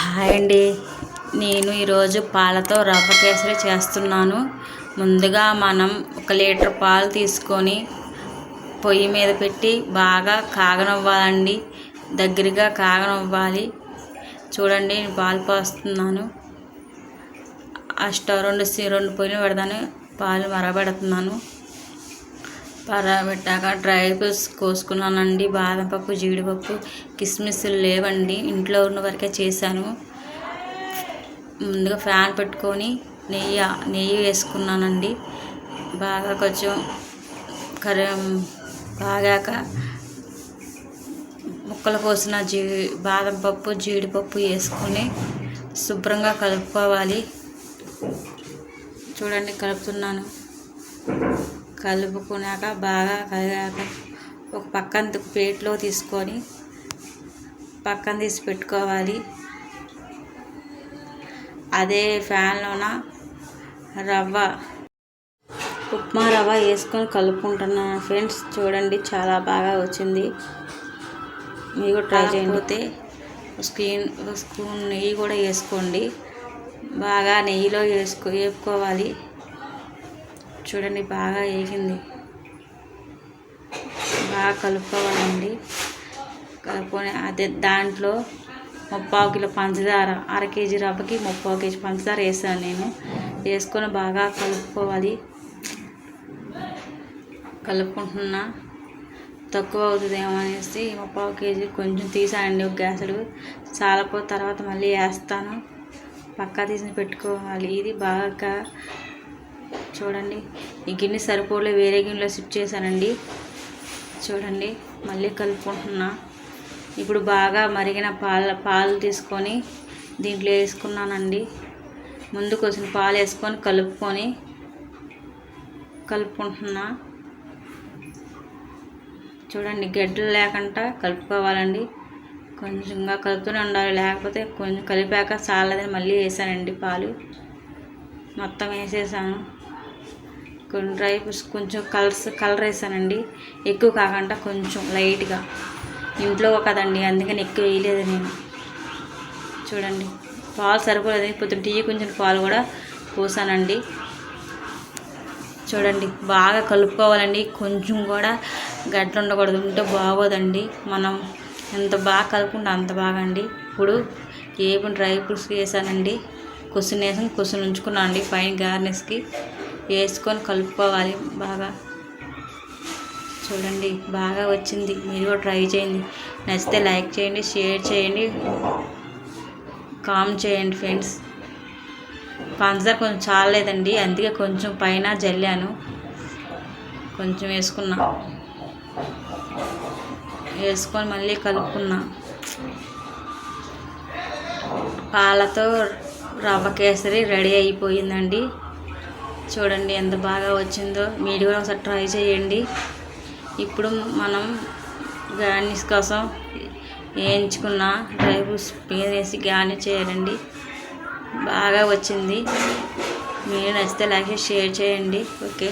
Hi అండి. నేను ఈరోజు పాలతో రవ్వ కేసరి చేస్తున్నాను. ముందుగా మనం ఒక లీటర్ పాలు తీసుకొని పొయ్యి మీద పెట్టి బాగా కాగనివ్వాలండి. దగ్గరగా కాగనివ్వాలి. చూడండి నేను పాలు పోస్తున్నాను. ఆ స్టవ్ రెండు సీ రెండు పొయ్యిలు పెడతాను. పాలు మరబెడుతున్నాను పరబెట్టాక డ్రై ఫ్రూట్స్ కోసుకున్నానండి. బాదం పప్పు జీడిపప్పు కిస్మిస్లు లేవండి. ఇంట్లో ఉన్న వరకే చేశాను. ముందుగా ఫ్యాన్ పెట్టుకొని నెయ్యి నెయ్యి వేసుకున్నానండి. బాగా కొంచెం కర్రీ బాగాక ముక్కలు కోసిన జీ బాదం పప్పు జీడిపప్పు వేసుకొని శుభ్రంగా కలుపుకోవాలి. చూడండి కలుపుతున్నాను. కలుపుకున్నాక బాగా కలిగాక ఒక పక్కన ప్లేట్లో తీసుకొని పక్కన తీసి పెట్టుకోవాలి. అదే ఫ్యాన్లోన రవ్వ ఉప్మా రవ్వ వేసుకొని కలుపుకుంటున్నాను ఫ్రెండ్స్. చూడండి చాలా బాగా వచ్చింది. మీరు ట్రై చేయకపోతే స్క్రీన్ స్పూన్ నెయ్యి కూడా వేసుకోండి. బాగా నెయ్యిలో వేసుకో వేపుకోవాలి. చూడండి బాగా వేగింది. బాగా కలుపుకోవాలండి. కలుపుకొని అదే దాంట్లో ముప్పావు కిలో పంచదార అర కేజీ రవ్వకి ముప్పావు కేజీ పంచదార వేసాను నేను. వేసుకొని బాగా కలుపుకోవాలి. కలుపుకుంటున్నా. తక్కువ అవుతుందేమో అనేసి ముప్పావు కేజీ కొంచెం తీసానండి ఒక గ్యాసుడు. చాలపో తర్వాత మళ్ళీ వేస్తాను. పక్కా తీసి పెట్టుకోవాలి. ఇది బాగా చూడండి. ఈ గిన్నె సరిపోలే వేరే గిన్నెలో షిఫ్ట్ చేశానండి. చూడండి మళ్ళీ కలుపుకుంటున్నా. ఇప్పుడు బాగా మరిగిన పాల పాలు తీసుకొని దీంట్లో వేసుకున్నానండి. ముందు కొంచెం పాలు వేసుకొని కలుపుకొని కలుపుకుంటున్నా. చూడండి గడ్డలు లేకుండా కలుపుకోవాలండి. కొంచెంగా కలుపుతూనే ఉండాలి. లేకపోతే కొంచెం కలిపాక చాలదని మళ్ళీ వేసానండి పాలు. మొత్తం వేసేసాను. కొన్ని డ్రై ఫ్రూట్స్ కొంచెం కలర్స్ కలర్ వేసానండి. ఎక్కువ కాకుండా కొంచెం లైట్గా. ఇంట్లో కదండి అందుకని ఎక్కువ వేయలేదు నేను. చూడండి పాలు సరిపోలేదు. పొద్దున్న టీ కొంచెం పాలు కూడా పోసానండి. చూడండి బాగా కలుపుకోవాలండి. కొంచెం కూడా గడ్డ ఉండకూడదు. ఉంటే బాగోదండి. మనం ఎంత బాగా కలుపుకుంటే అంత బాగా అండి ఇప్పుడు ఏపు డ్రై ఫ్రూట్స్ వేసానండి. కొసుని వేసాను కొసుని ఉంచుకున్నాను అండి. పైన గార్నిష్కి. వేసుకొని కలుపుకోవాలి బాగా. చూడండి బాగా వచ్చింది. మీరు కూడా ట్రై చేయండి. నచ్చితే లైక్ చేయండి షేర్ చేయండి. కామ్ చేయండి ఫ్రెండ్స్. పంచదార కొంచెం చాలేదండి అందుకే కొంచెం పైన జల్లాను. కొంచెం వేసుకున్నా. వేసుకొని మళ్ళీ కలుపుకున్నా. పాలతో రవ్వ కేసరి రెడీ అయిపోయిందండి. చూడండి ఎంత బాగా వచ్చిందో. మీరు కూడా ఒకసారి ట్రై చేయండి. ఇప్పుడు మనం గార్నిష్ కోసం వేయించుకున్న డ్రై ఫ్రూట్స్ మీద వేసి గార్నిష్ చేయాలండి. బాగా వచ్చింది. మీరు నచ్చితే లైక్ షేర్ చేయండి. ఓకే